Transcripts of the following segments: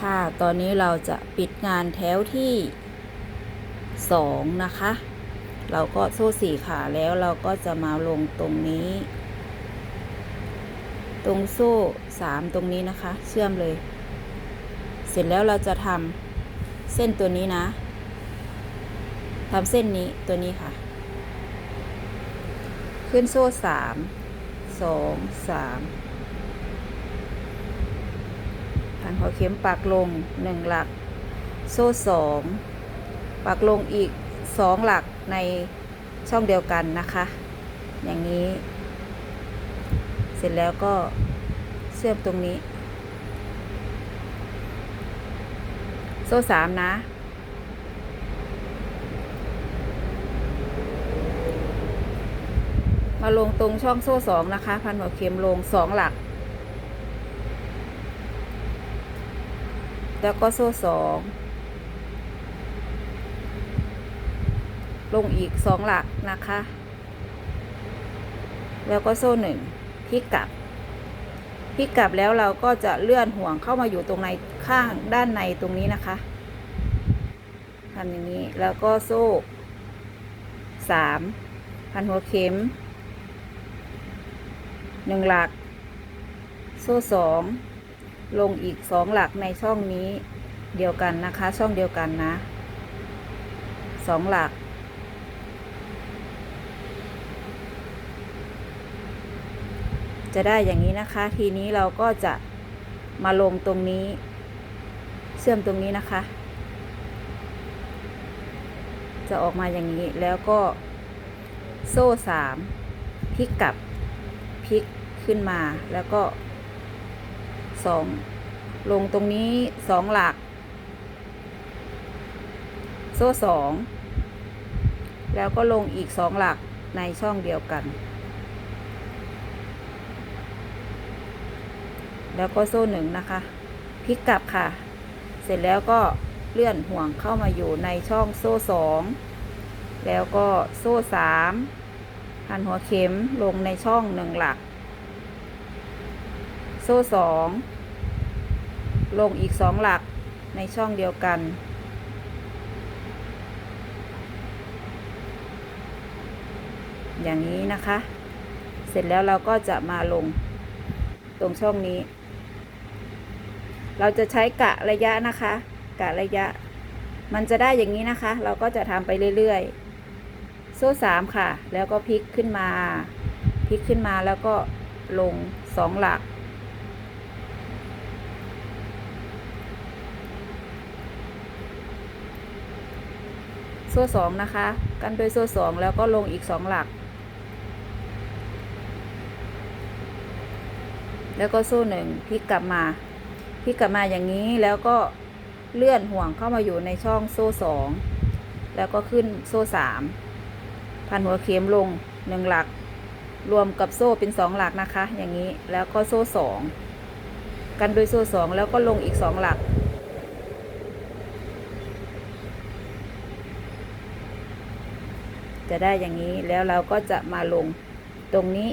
ค่ะ ตอนนี้เราจะปิดงานแถวที่สองนะคะ เราก็โซ่สี่ขาแล้วเราก็จะมาลงตรงนี้ ตรงโซ่สามตรงนี้นะคะ เชื่อมเลย เสร็จแล้วเราจะทำเส้นตัวนี้นะทำเส้นนี้ตัวนี้ค่ะ ขึ้นโซ่สามสองสามันหัวเข็มปักลงหนึ่งหลัก โซ่สองปักลงอีกสองหลักในช่องเดียวกันนะคะ อย่างนี้ เสร็จแล้วก็เชื่อมตรงนี้ โซ่สามนะ มาลงตรงช่องโซ่สองนะคะ พันหัวเข็มลงสองหลัก แล้วก็โซ่สองลงอีกสองหลักนะคะ แล้วก็โซ่หนึ่งพลิกกลับพลิกกลับแล้วเราก็จะเลื่อนห่วงเข้ามาอยู่ตรงในข้างด้านในตรงนี้นะคะทำอย่างนี้แล้วก็โซ่สามพันหัวเข็มหนึ่งหลัก โซ่สอง ลงอีกสองหลักในช่องนี้เดียวกันนะคะ ช่องเดียวกันนะสองหลัก จะได้อย่างนี้นะคะ ทีนี้เราก็จะมาลงตรงนี้ เชื่อมตรงนี้นะคะ จะออกมาอย่างนี้แล้วก็โซ่สามพลิกกลับพลิกขึ้นมาแล้วก็ สองลงตรงนี้สองหลัก โซ่สองแล้วก็ลงอีกสองหลักในช่องเดียวกัน แล้วก็โซ่หนึ่งนะคะพลิกกลับค่ะ เสร็จแล้วก็เลื่อนห่วงเข้ามาอยู่ในช่องโซ่สองแล้วก็โซ่สามพันหัวเข็มลงในช่องหนึ่งหลัก โซ่สองลงอีกสองหลักในช่องเดียวกัน อย่างนี้นะคะ เสร็จแล้วเราก็จะมาลงตรงช่องนี้ เราจะใช้กะระยะนะคะ กะระยะ มันจะได้อย่างนี้นะคะ เราก็จะทำไปเรื่อยๆ โซ่สามค่ะ แล้วก็พลิกขึ้นมา พลิกขึ้นมาแล้วก็ลงสองหลัก โซ่สองนะคะ กันด้วยโซ่สองแล้วก็ลงอีกสองหลัก แล้วก็โซ่หนึ่งพลิกกลับมาพลิกกลับมาอย่างนี้แล้วก็เลื่อนห่วงเข้ามาอยู่ในช่องโซ่สองแล้วก็ขึ้นโซ่สามพันหัวเข็มลงหนึ่งหลัก รวมกับโซ่เป็นสองหลักนะคะ อย่างนี้แล้วก็โซ่สองกันด้วยโซ่สองแล้วก็ลงอีกสองหลัก จะได้อย่างนี้แล้วเราก็จะมาลงตรงนี้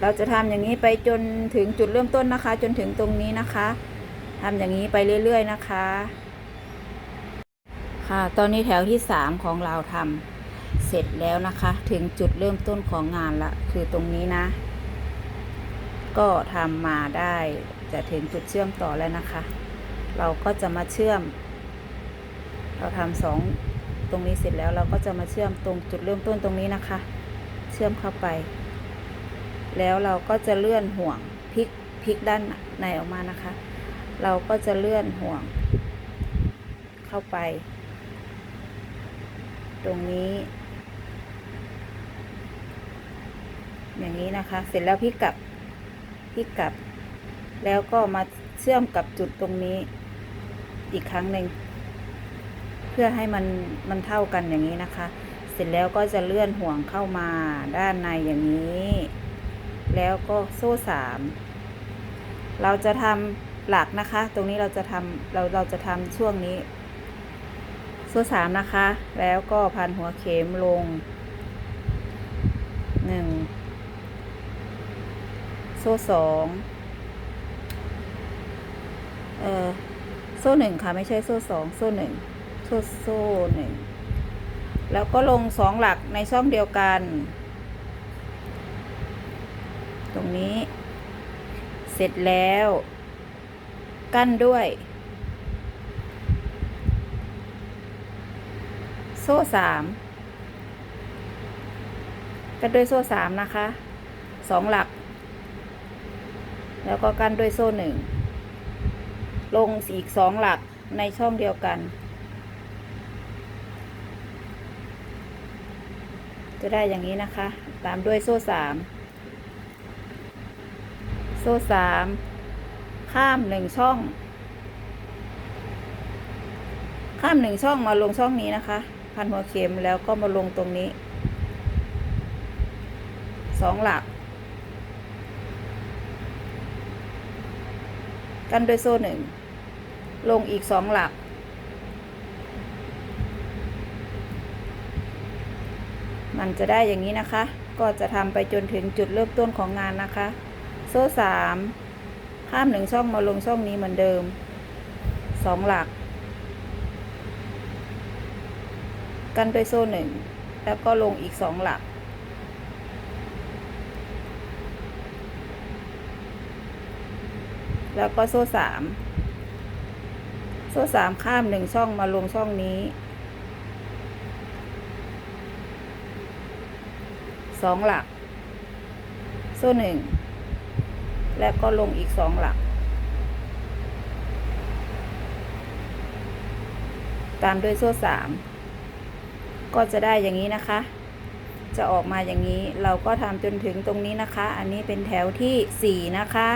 เราจะทำอย่างนี้ไปจนถึงจุดเริ่มต้นนะคะ จนถึงตรงนี้นะคะทำอย่างนี้ไปเรื่อย ๆ นะคะ ค่ะ ตอนนี้แถวที่สามของเราทำเสร็จแล้วนะคะ ถึงจุดเริ่มต้นของงานละ คือตรงนี้นะ ก็ทำมาได้จะถึงจุดเชื่อมต่อแล้วนะคะ เราก็จะมาเชื่อม เราทำสอง ตรงนี้เสร็จแล้วเราก็จะมาเชื่อมตรงจุดเริ่มต้นตรงนี้นะคะ เชื่อมเข้าไป แล้วเราก็จะเลื่อนห่วงพลิกพลิกด้านในออกมานะคะ เราก็จะเลื่อนห่วง เข้าไป ตรงนี้ อย่างนี้นะคะ เสร็จแล้วพลิกกลับพลิกกลับ แล้วก็มาเชื่อมกับจุดตรงนี้อีกครั้งหนึ่ง เพื่อให้มันมันเท่ากันอย่างนี้นะคะ เสร็จแล้วก็จะเลื่อนห่วงเข้ามาด้านในอย่างนี้ แล้วก็โซ่สามเราจะทำหลักนะคะ ตรงนี้เราจะทำเราเราจะทำช่วงนี้ โซ่สามนะคะ แล้วก็พันหัวเข็มลงหนึ่งโซ่สองเออโซ่หนึ่งค่ะ ไม่ใช่โซ่สองโซ่หนึ่ง โซ่โซ่หนึ่งแล้วก็ลงสองหลักในช่องเดียวกัน ตรงนี้ เสร็จแล้ว กั้นด้วย โซ่สามกั้นด้วยโซ่สามนะคะสองหลัก แล้วก็กั้นด้วยโซ่หนึ่งลงอีกสองหลักในช่องเดียวกัน จะได้อย่างนี้นะคะ ตามด้วยโซ่สามโซ่สามข้ามหนึ่งช่อง ข้ามหนึ่งช่องมาลงช่องนี้นะคะ พันหัวเข็มแล้วก็มาลงตรงนี้สองหลัก กันด้วยโซ่หนึ่งลงอีกสองหลัก มันจะได้อย่างนี้นะคะ ก็จะทำไปจนถึงจุดเริ่มต้นของงานนะคะ โซ่สามข้ามหนึ่งช่องมาลงช่องนี้เหมือนเดิมสองหลัก กันด้วยโซ่หนึ่งแล้วก็ลงอีกสองหลัก แล้วก็โซ่สามโซ่สามข้ามหนึ่งช่องมาลงช่องนี้ สองหลัก โซ่หนึ่ง แล้วก็ลงอีกสองหลัก ตามด้วยโซ่สาม ก็จะได้อย่างนี้นะคะ จะออกมาอย่างนี้ เราก็ทำจนถึงตรงนี้นะคะ อันนี้เป็นแถวที่สี่นะคะ